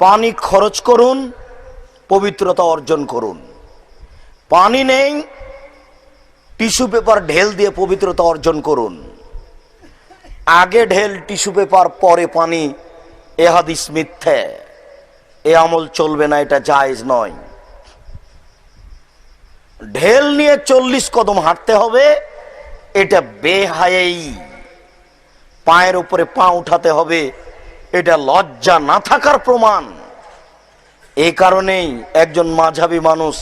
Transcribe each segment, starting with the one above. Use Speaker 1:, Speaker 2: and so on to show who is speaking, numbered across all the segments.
Speaker 1: পানি খরচ করুন, পবিত্রতা অর্জন করুন। পানি নেই, টিস্যু পেপার ঢেল দিয়ে পবিত্রতা অর্জন করুন। আগে ঢেল, টিস্যু পেপার, পরে পানি, এ হাদিস মিথ্যে। এ আমল চলবে না, এটা জায়জ নয়। ঢেল নিয়ে চল্লিশ কদম হাঁটতে হবে, এটা বেহায়েই। পায়ের উপরে পা উঠাতে হবে এটা লজ্জা না থাকার প্রমাণ। এই কারণেই একজন মাঝাবি মানুষ,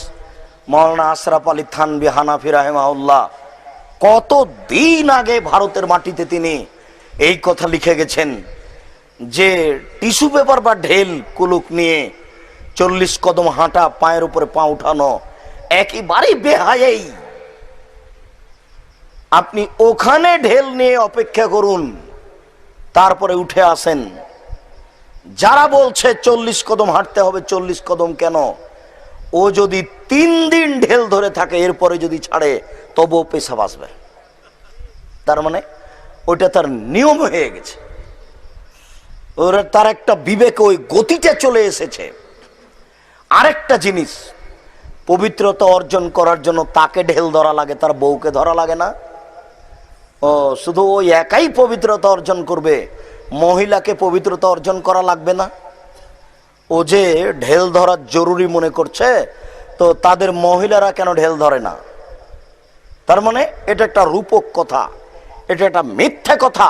Speaker 1: মৌলানা আশরাফ আলী থানবি হানাফি রাহেমাউল্লাহ কত দিন আগে ভারতের মাটিতে তিনি এই কথা লিখে গেছেন যে, টিস্যু পেপার বা ঢেল কুলুক নিয়ে চল্লিশ কদম হাঁটা, পায়ের উপরে পা উঠানো, একেবারেই বেহায়েই। আপনি ওখানে ঢেল নিয়ে অপেক্ষা করুন, তারপরে উঠে আসেন। যারা বলছে চল্লিশ কদম হাঁটতে হবে, চল্লিশ কদম কেন? ও যদি তিন দিন ঢেল ধরে থাকে, এরপরে যদি ছাড়ে, তবুও পেশা বাঁচবে তার মানে ওইটা তার নিয়ম হয়ে গেছে। ওর তার একটা বিবেক ওই গতিটা চলে এসেছে। আরেকটা জিনিস, পবিত্রতা অর্জন করার জন্য তাকে ঢেল ধরা লাগে, তার বউকে ধরা লাগে না। ও, শুধু ওই একাই পবিত্রতা অর্জন করবে মহিলাকে পবিত্রতা অর্জন করা লাগবে না। ও যে ঢেল ধরা জরুরি মনে করছে, তো তাদের মহিলারা কেন ঢেল ধরে না? তার মানে এটা একটা রূপক কথা, এটা একটা মিথ্যা কথা।